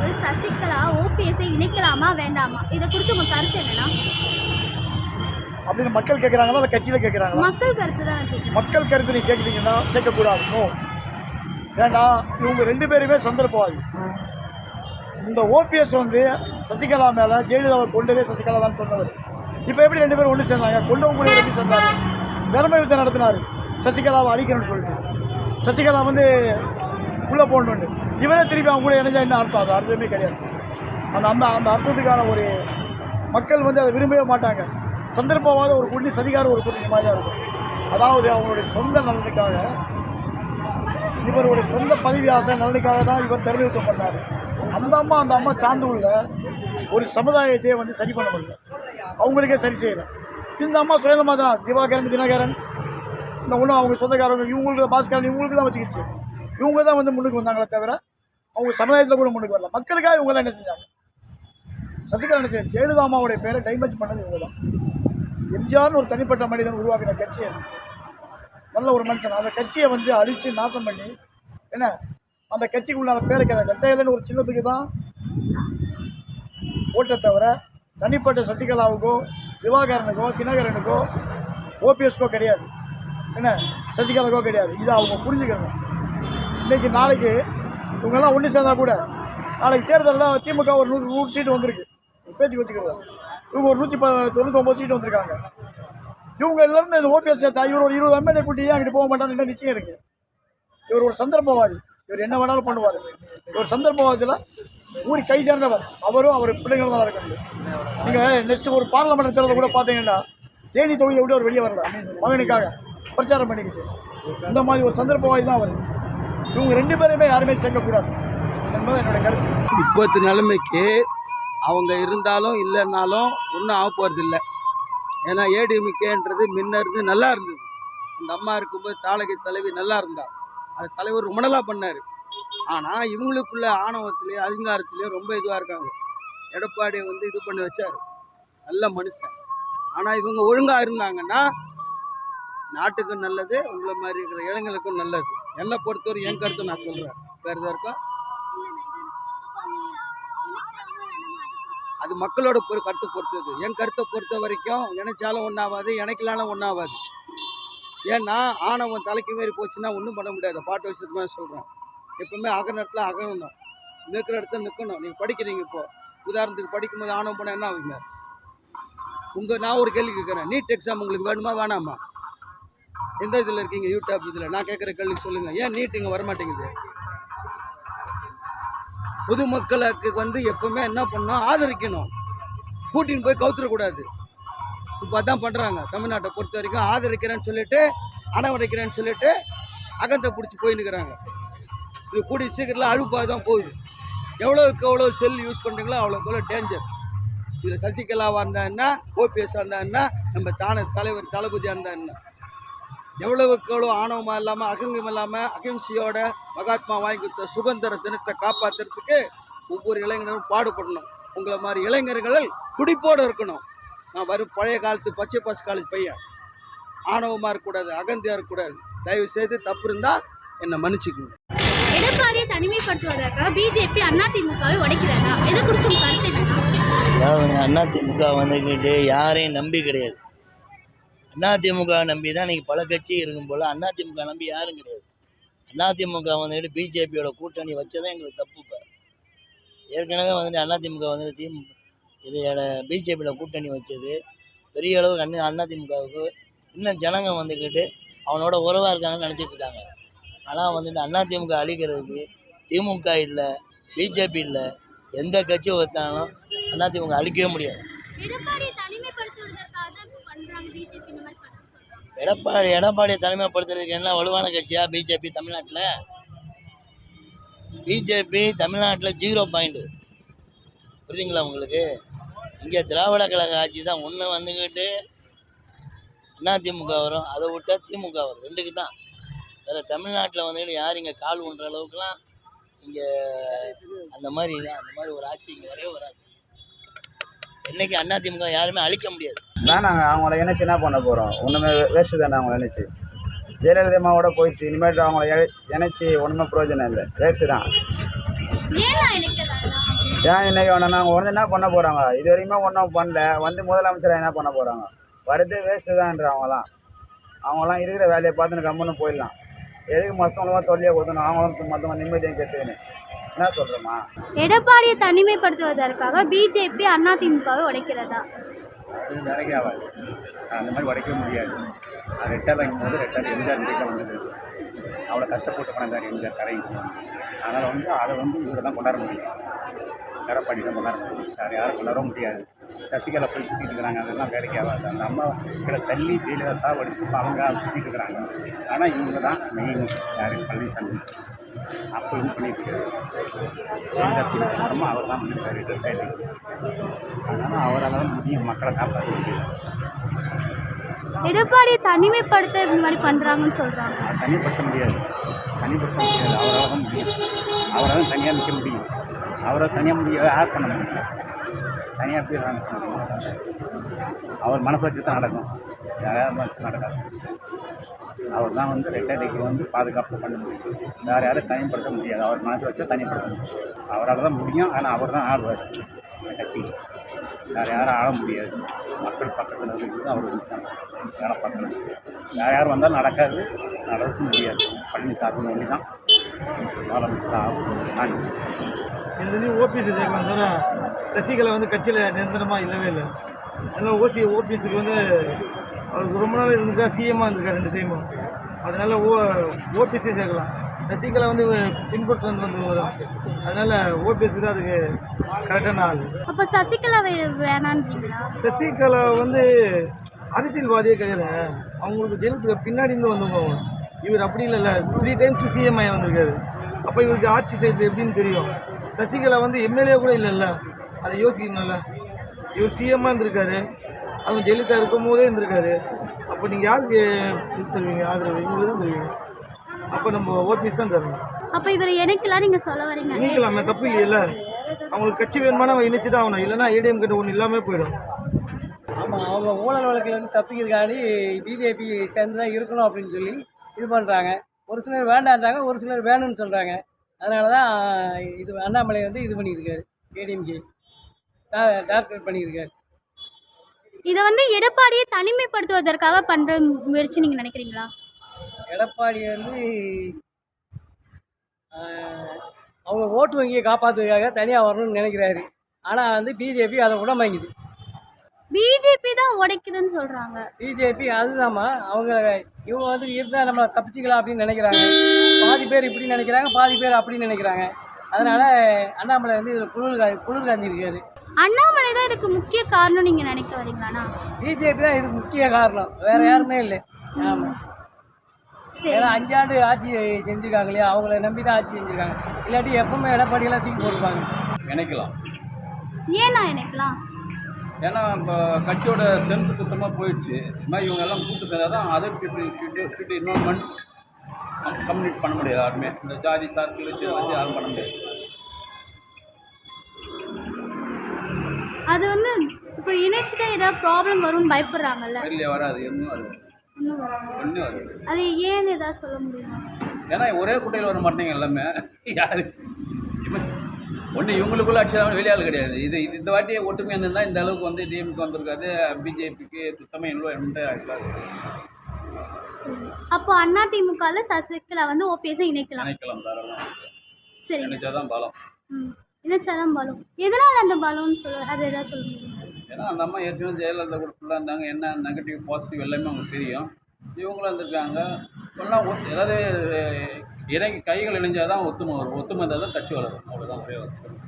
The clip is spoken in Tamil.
திமுகவில் சசிகலா ஓபிஎஸ்ஐ இணைக்கலாமா வேண்டாமா? இதை குறித்து உங்க கருத்து என்னன்னா? அப்படின்னு மக்கள் கேட்குறாங்களா இல்லை கட்சியில் கேட்குறாங்களா மக்கள் கருத்து தான் மக்கள் கருத்து நீ கேட்குறீங்கன்னா சேர்க்கக்கூடாது நோ. வேண்டாம் இவங்க ரெண்டு பேருமே சந்தர்ப்பவாதி. இந்த ஓபிஎஸ் வந்து சசிகலா மேலே ஜெயலலிதாவை கொண்டதே சசிகலா தான் சொன்னவர். இப்போ எப்படி ரெண்டு பேரும் ஒன்று சேர்ந்தாங்க? கொண்டவங்க கூட எப்படி சேர்ந்தாரு. தர்ம யுத்தம் நடத்தினார். சசிகலாவை அழிக்கணும்னு சொல்லிட்டு. சசிகலா வந்து உள்ளே போடணுன்னு இவரே திருப்பி அவங்க கூட இணைஞ்சா என்ன அர்த்தம்? அது அர்த்தமே கிடையாது. அந்த அந்த அந்த அர்த்தத்துக்கான ஒரு மக்கள் வந்து அதை விரும்பவே மாட்டாங்க. சந்தர்ப்பவாத ஒரு புண்ணி சதிகார ஒரு புண்ணி மாதிரி தான் இருக்கும். அதாவது அவங்களுடைய சொந்த நலனுக்காக இவருடைய சொந்த பதவி ஆசை நலனுக்காக தான் இவர் தெரிவிக்க பண்ணார் அந்த அம்மா அந்த அம்மா சார்ந்து உள்ள ஒரு சமுதாயத்தையே வந்து சரி பண்ண முடியல. அவங்களுக்கே சரி செய்யலை. இந்த அம்மா சுயந்தமாக தான் திவாகரன் தினகரன் இந்த ஒன்றும் அவங்க சொந்தக்காரங்க இவங்களுக்கு பாஸ்கரன் இவங்களுக்கு தான் வச்சுக்கிச்சு. இவங்க தான் வந்து முன்னுக்கு வந்தாங்களே தவிர அவங்க சமுதாயத்தில் கூட முன்னுக்கு வரல. மக்களுக்காக இவங்க என்ன செஞ்சாங்க? சசிகலா என்ன செய்ய ஜெயலலிதா அம்மாவுடைய பேரை டைமேஜ் பண்ணது இவங்க தான் எம்ஜிஆர்னு ஒரு தனிப்பட்ட மனிதன் உருவாக்கின கட்சி நல்ல ஒரு மனுஷன். அந்த கட்சியை வந்து அழித்து நாசம் பண்ணி என்ன? அந்த கட்சிக்கு உள்ள பேரை கிடையாது ரெட்டையிலன்னு ஒரு சின்னத்துக்கு தான் ஓட்டை தவிர தனிப்பட்ட சசிகலாவுக்கோ திவாகரனுக்கோ தினகரனுக்கோ ஓபிஎஸ்க்கோ கிடையாது. என்ன? சசிகலாவுக்கோ கிடையாது. இதை அவங்க புரிஞ்சுக்கணும். இன்றைக்கி நாளைக்கு இவங்கெல்லாம் ஒன்று சேர்ந்தா கூட நாளைக்கு தேர்தலில் திமுக ஒரு நூறு நூறு சீட்டு வந்திருக்கு. பேச்சு வச்சுக்கிறது. இவங்க ஒரு நூற்றி ப தொண்ணூத்தொம்பது சீட்டு வந்திருக்காங்க. இவங்க எல்லாருமே இந்த ஓபிஎஸ் சேர்த்தா இவர் ஒரு இருபது எம்எல்ஏ கூட்டி அங்கிட்டு போக மாட்டான்னு என்ன நிச்சயம் இருக்குது இவர் ஒரு சந்தர்ப்பவாதி. இவர் என்ன வேணாலும் பண்ணுவார். இவர் சந்தர்ப்பவாதியில் ஊரி கை சேர்ந்தவர் அவரும் அவர் பிள்ளைங்களும் தான் இருக்காங்க. நீங்கள் நெக்ஸ்ட் ஒரு பார்லமெண்ட் தேர்தல் கூட பார்த்தீங்கன்னா தேனி தொகுதியை விட்டு அவர் வெளியே வரல. மகனுக்காக பிரச்சாரம் பண்ணிக்கிட்டு. இந்த மாதிரி ஒரு சந்தர்ப்பவாதி தான் அவர். இவங்க ரெண்டு பேருமே யாருமே சேர்க்கக்கூடாது. என்பது என்னுடைய கருத்து. இப்போத்து நிலைமைக்கு அவங்க இருந்தாலும் இல்லைன்னாலும் ஒன்றும் ஆக போகிறது இல்லை ஏன்னா ஏடிஎம்கேன்றது முன்ன இருந்து நல்லா இருந்தது. அந்த அம்மா இருக்கும்போது தாளகை தலைவி நல்லா இருந்தா. அது தலைவர் ரொம்ப நல்லா பண்ணார். ஆனால் இவங்களுக்குள்ள ஆணவத்திலேயே அதிகாரத்திலேயே ரொம்ப இதுவாக இருக்காங்க. எடப்பாடியை வந்து இது பண்ணி வச்சார். நல்ல மனுஷன். ஆனால் இவங்க ஒழுங்காக இருந்தாங்கன்னா நாட்டுக்கும் நல்லது உங்களை மாதிரி இருக்கிற இளைஞர்களுக்கும் நல்லது. என்னை பொறுத்தவரை என் கருத்தை நான் சொல்கிறேன் வேறு எதாக இருக்கா? அது மக்களோட ஒரு கருத்தை பொறுத்தது. என் கருத்தை பொறுத்த வரைக்கும் நினைச்சாலும் ஒன்றாகாது இணைக்கலாலும் ஒன்றாகாது ஏன்னா ஆணவம் தலைக்கு மாரி போச்சுன்னா ஒன்றும் பண்ண முடியாது. பாட்டு விஷயத்து மாதிரி சொல்கிறேன் எப்பவுமே அகர இடத்துல அகணும் நிற்கிற இடத்துல நிற்கணும் நீங்கள் படிக்கிறீங்க இப்போது உதாரணத்துக்கு படிக்கும்போது ஆணவம் போனால் என்ன ஆகுங்க? உங்கள் நான் ஒரு கேள்வி கேட்குறேன். நீட் எக்ஸாம் உங்களுக்கு வேணுமா வேணாமா? எந்த இதில் இருக்கீங்க? யூடியூப் இதில். நான் கேட்குற கல்வி சொல்லுங்கள் ஏன் நீட் இங்கே வரமாட்டேங்குது? பொதுமக்களுக்கு வந்து எப்பவுமே என்ன பண்ணணும்? ஆதரிக்கணும். கூட்டின்னு போய் கவுத்துடக்கூடாது இப்போ அதான் பண்ணுறாங்க தமிழ்நாட்டை பொறுத்த வரைக்கும் ஆதரிக்கிறேன்னு சொல்லிட்டு அணவடைக்கிறேன்னு சொல்லிட்டு அகத்தை பிடிச்சி போயின்னுக்கிறாங்க இது கூடி சீக்கிரத்தில் அழுப்பாக தான் போகுது. எவ்வளோக்கு எவ்வளோ செல் யூஸ் பண்ணுறீங்களோ அவ்வளோக்கு எவ்வளோ டேஞ்சர் இதில் சசிகலாவாக இருந்தால் என்ன? ஓபிஎஸ்ஸாக இருந்தால் என்ன? நம்ம தான தலைவர் தளபதியாக இருந்தால் என்ன? எவ்வளவுக்கு எவ்வளோ ஆணவமாக இல்லாமல் அகங்கம் இல்லாமல் அகிம்சையோட மகாத்மா வாங்கி கொடுத்த சுதந்திர தினத்தை காப்பாற்றுறதுக்கு ஒவ்வொரு இளைஞரும் பாடுபடணும். உங்களை மாதிரி இளைஞர்கள் துடிப்போடு இருக்கணும். நான் வரும் பழைய காலத்து பச்சை பாஸ் காலேஜ் பையன். ஆணவமாக இருக்கக்கூடாது அகந்தியாக இருக்கக்கூடாது. தயவு செய்து தப்பு இருந்தால் என்னை மன்னிச்சுக்கணும் எடப்பாடியை தனிமைப்படுத்துவதற்காக பிஜேபி அதிமுகவை உடைக்கிறதா இதை குறித்து கருத்து என்னன்னா? அதிமுக வந்துக்கிட்டு யாரையும் நம்பி கிடையாது. அதிமுக நம்பி தான் இன்றைக்கி பல கட்சி இருக்கும் போல் அதிமுக நம்பி யாரும் கிடையாது. அதிமுக வந்துட்டு பிஜேபியோட கூட்டணி வச்சதான் எங்களுக்கு தப்பு இப்போ. ஏற்கனவே வந்துட்டு அதிமுக வந்துட்டு திமுக இது பிஜேபியில் கூட்டணி வச்சது. பெரிய அளவுக்கு அண்ணன் அதிமுகவுக்கு இன்னும் ஜனங்க வந்துக்கிட்டு அவனோட உறவாக இருக்காங்கன்னு நினச்சிட்டு இருக்காங்க. ஆனால் வந்துட்டு அதிமுக அழிக்கிறதுக்கு திமுக இல்லை பிஜேபி இல்லை எந்த கட்சி ஒருத்தாலும் அதிமுக அழிக்கவே முடியாது. எடப்பாடி எடப்பாடி எடப்பாடியை தலைமைப்படுத்துறதுக்கு என்ன வலுவான கட்சியா பிஜேபி தமிழ்நாட்டில்? பிஜேபி தமிழ்நாட்டில் ஜீரோ பாயிண்ட்டு புரியுதுங்களா உங்களுக்கு? இங்கே திராவிட கழக ஆட்சி தான் ஒன்று வந்துக்கிட்டு அதிமுக வரும்? அதை விட்டால் திமுக வரும். ரெண்டுக்கு தான். வேறு தமிழ்நாட்டில் வந்துக்கிட்டு யார் இங்கே கால் ஒன்ற அளவுக்குலாம் இங்கே அந்த மாதிரி அந்த மாதிரி ஒரு ஆட்சி இங்கே வரவே வராது. என்னைக்கு அதிமுக யாருமே அழிக்க முடியாது. வேணாங்க அவங்கள இணைச்சு என்ன பண்ண போகிறோம் ஒன்றுமே வேஸ்ட்டு தானே அவங்கள இணைச்சு? ஜெயலலிதா அம்மாவோட போயிடுச்சு இனிமேட்டு அவங்கள இணை- இணைச்சு ஒன்றுமே பிரயோஜனம் இல்லை. வேஸ்ட்டு தான். ஏன் நான் இன்னைக்கு வேணாம் அவங்க வந்து என்ன பண்ண போகிறாங்க இது வரைக்குமே ஒன்றும் பண்ணல. வந்து முதலமைச்சராக என்ன பண்ண போகிறாங்க வரதே வேஸ்ட்டு தான்ன்ற அவங்களாம் அவங்களாம் இருக்கிற வேலையை பார்த்துன்னு கம்முன்னு போயிடலாம். எதுக்கு மற்றவங்களும் தொல்லையை கொடுக்கணும்? அவங்களும் மற்றவங்க நிம்மதியும் கெட்டுன்னு என்ன சொல்கிறேம்மா எடப்பாடியை தனிமைப்படுத்துவதற்காக பிஜேபி அதிமுகவை உடைக்கிறதா? அது வேலைக்கே ஆகாது அந்த மாதிரி உடைக்கவே முடியாது. அது ரெட்டாக வைக்கும் போது ரெட்டாக எம்ஜிஆர் வீட்டில் வந்தது. அவ்வளோ கஷ்டப்பட்டு பணக்காரி எம்ஜிஆர் கரைக்கு அதனால் வந்து அதை வந்து இவரை தான் கொண்டாட முடியும். எடப்பாடி தான் கொண்டாட முடியும். வேறு யாரும் கொண்டாட முடியாது. சசிகலா போய் சுற்றிட்டு இருக்கிறாங்க. அதெல்லாம் வேலைக்கு ஆகாது. அந்த அம்மா கீழே தள்ளி ஜெயிலா சாவடிச்சு அவங்க சுற்றிட்டு இருக்கிறாங்க. ஆனால் இவங்க தான் மெயின் யார்? பழனிசாமி. அப்போ இது பண்ணிட்டு இருக்காரு அப்புறமா அவர் தான் பண்ணிருக்காரு ரெட்டாயிட்டு அதனால் அவரால் தான் முடியும் மக்களை காப்பாற்ற முடியும் எடப்பாடியை தனிமைப்படுத்த இந்த மாதிரி பண்றாங்கன்னு சொல்றாங்க. அதை தனிப்படுத்த முடியாது. தனிப்படுத்த முடியாது. அவரால் தான் முடியும். அவரால் தான் தனியாக நிற்க முடியும். அவரால் தனியாக முடியாது யார் பண்ண முடியும்? தனியாக போய் நடக்க அவர் மனசு வச்சு தான் நடக்கும் யாராவது நடக்காது அவர் தான் வந்து ரெட்டடிக்கு வந்து பாதுகாப்பு பண்ண முடியும். வேறு யாரும் தனிப்படுத்த முடியாது. அவர் மனசு வச்சா தனிப்படுத்த முடியும். அவரால் தான் முடியும். ஆனால் அவர் தான் ஆடுவார். இந்த கட்சி. வேறு யாரும் ஆட முடியாது. மக்கள் பக்கத்தில் இருக்கிறது அவர் வேலை பார்க்கணும் வேறு யார் வந்தாலும் நடக்காது. நடக்க முடியாது. பழனிசாமி வேண்டி தான். முதலமைச்சர் ஆகும். நான் இது வந்து ஓபிஎஸ் சசிகலா வந்து கட்சியில் நிரந்தரமாக இல்லவே இல்லை. அதனால் ஓசி ஓபிஎஸ்க்கு வந்து அவருக்கு ரொம்ப நாள் இருந்திருக்கா சிஎம்மாக இருந்திருக்கா ரெண்டு டைமும் அதனால் ஓ ஓபிஎஸ்ஸே சேர்க்கலாம். சசிகலா வந்து பின்பற்ற வந்து வந்து அதனால் ஓபிஎஸ்க்கு தான் அதுக்கு கரெக்டான ஆள். அப்ப சசிகலா வேணான்றீங்களா? சசிகலா வந்து அரசியல்வாதியே கிடையாதுங்க அவங்களுக்கு ஜெயிலுக்கு பின்னாடி இருந்து வந்தவங்க இவர் அப்படி இல்லைல்ல த்ரீ டைம்ஸ் சிஎம் ஆகி வந்திருக்காரு. அப்போ இவருக்கு ஆட்சி செய்யறது எப்படின்னு தெரியும். சசிகலா வந்து எம்எல்ஏ கூட இல்லைல்ல அதை யோசிக்கணும்ல. இவர் சிஎம்மாக இருந்திருக்காரு. அவங்க ஜெயலலிதா இருக்கும் போதே இருந்திருக்காரு. அப்போ நீங்கள் யாருக்கு இது தருவீங்க? ஆதரவு? இவங்களுக்கு தான் தருவீங்க. அப்போ நம்ம ஓபிஎஸ் தான் தரணும். அப்ப இவரை இணைக்கலாம் நீங்க சொல்ல வரீங்க. இணைக்கலாமே தப்பு இல்லையில அவங்களுக்கு கட்சி வேணுமானா அவங்க இணைச்சு தான் ஆகணும். இல்லைன்னா ஏடிஎம் கிட்ட ஒன்று இல்லாமல் போயிடும். ஆமாம் அவங்க ஊழல் வழக்கிலேருந்து தப்பிக்கிறதுக்காண்டி பிஜேபி சேர்ந்து தான் இருக்கணும் அப்படின்னு சொல்லி இது பண்ணுறாங்க ஒரு சிலர் வேண்டான்றாங்க ஒரு சிலர் வேணும்னு சொல்கிறாங்க அதனால தான் இது அண்ணாமலை வந்து இது பண்ணியிருக்காரு. ஏடிஎம்கே டாக்டர் பண்ணியிருக்காரு. இதை வந்து எடப்பாடியை தனிமைப்படுத்துவதற்காக பண்ற முயற்சி நீங்க நினைக்கிறீங்களா? எடப்பாடி வந்து அவங்க ஓட்டு வங்கியை காப்பாற்றுவதற்காக தனியாக வரணும்னு நினைக்கிறாரு. ஆனால் வந்து பிஜேபி அதை விட வாங்குது பிஜேபி தான் உடைக்குதுன்னு சொல்றாங்க. பிஜேபி அதுதாம்மா. அவங்க இவங்க வந்து இருந்தால் நம்ம தப்பிச்சுக்கலாம் அப்படின்னு நினைக்கிறாங்க. பாதி பேர் இப்படி நினைக்கிறாங்க பாதி பேர் அப்படி நினைக்கிறாங்க. அதனால் அண்ணாமலை வந்து இதில் குளிர் குளிர் காஞ்சிருக்காரு. அண்ணாமலை தான் இதுக்கு முக்கிய காரணம் நீங்க நினைக்க வரீங்களாண்ணா பிஜேபி தான் இதுக்கு முக்கிய காரணம். வேறு யாருமே இல்லை. ஆமாம் ஏன்னா அஞ்சாண்டு ஆட்சி செஞ்சுருக்காங்க இல்லையா? அவங்கள நம்பி தான் ஆட்சி செஞ்சுருக்காங்க. இல்லாட்டி எப்பவுமே எடப்பாடியெல்லாம் தூக்கி போட்டுப்பாங்க. நினைக்கலாம். ஏன்னா எனக்குலாம் ஏன்னா இப்போ கட்சியோட ஸ்ட்ரென்த் சுத்தமாக போயிடுச்சு. இது மாதிரி இவங்க எல்லாம் கூட்டு சேர்ந்தால் தான் அதர் இன்வால்மெண்ட் கம்யூனிட் பண்ண முடியாது யாருமே. இந்த ஜாதி சார்பில் வச்சு வச்சு யாரும் பண்ண முடியாது. அது வந்து இப்போ இணைச்சிட்டா ஏதாவது ப்ராப்ளம் வரும்னு பயப்படுறாங்கல்ல? வெளியே வராது எதுவும் வராது. இன்னும் வராது. ஒன்றும் வராது. அது ஏன்னு ஏதாவது சொல்ல முடியுமா? ஏன்னா ஒரே குட்டையில் வர மாட்டேங்க எல்லாமே. யாரு? ஒன்று இவங்களுக்குள்ள ஆட்சி வெளியாள் கிடையாது. இது இந்த வாட்டி ஒற்றுமையாக இருந்திருந்தால் இந்த அளவுக்கு வந்து டிஎம்கே வந்திருக்காது. பிஜேபிக்கு சுத்தமாக இன்வால்மெண்ட் ஆகிருக்காது அப்போ அதிமுகவில் சசிகலா வந்து ஓபிஎஸ்ஸை இணைக்கலாம். நினைக்கலாம் தாராளம். சரிங்க. நினைச்சா தான் பலம் ம் பலம் எதனால் அந்த பலம்னு சொல்ல அது எதாவது சொல்ல முடியுமா? ஏன்னா அந்த அம்மா ஏற்கனவே ஜெயலலிதா கூட ஃபுல்லாக இருந்தாங்க. என்ன நெகட்டிவ் பாசிட்டிவ் எல்லாமே அவங்களுக்கு தெரியும். இவங்களும் இருந்திருக்காங்க. எல்லாம் ஒத்து ஏதாவது இறங்கி கைகள் இணைஞ்சால் தான் ஒத்துமை வரும். ஒத்துமை இருந்தால் தான் கட்சி வளரும். அவ்வளோதான் ஒரே வரும்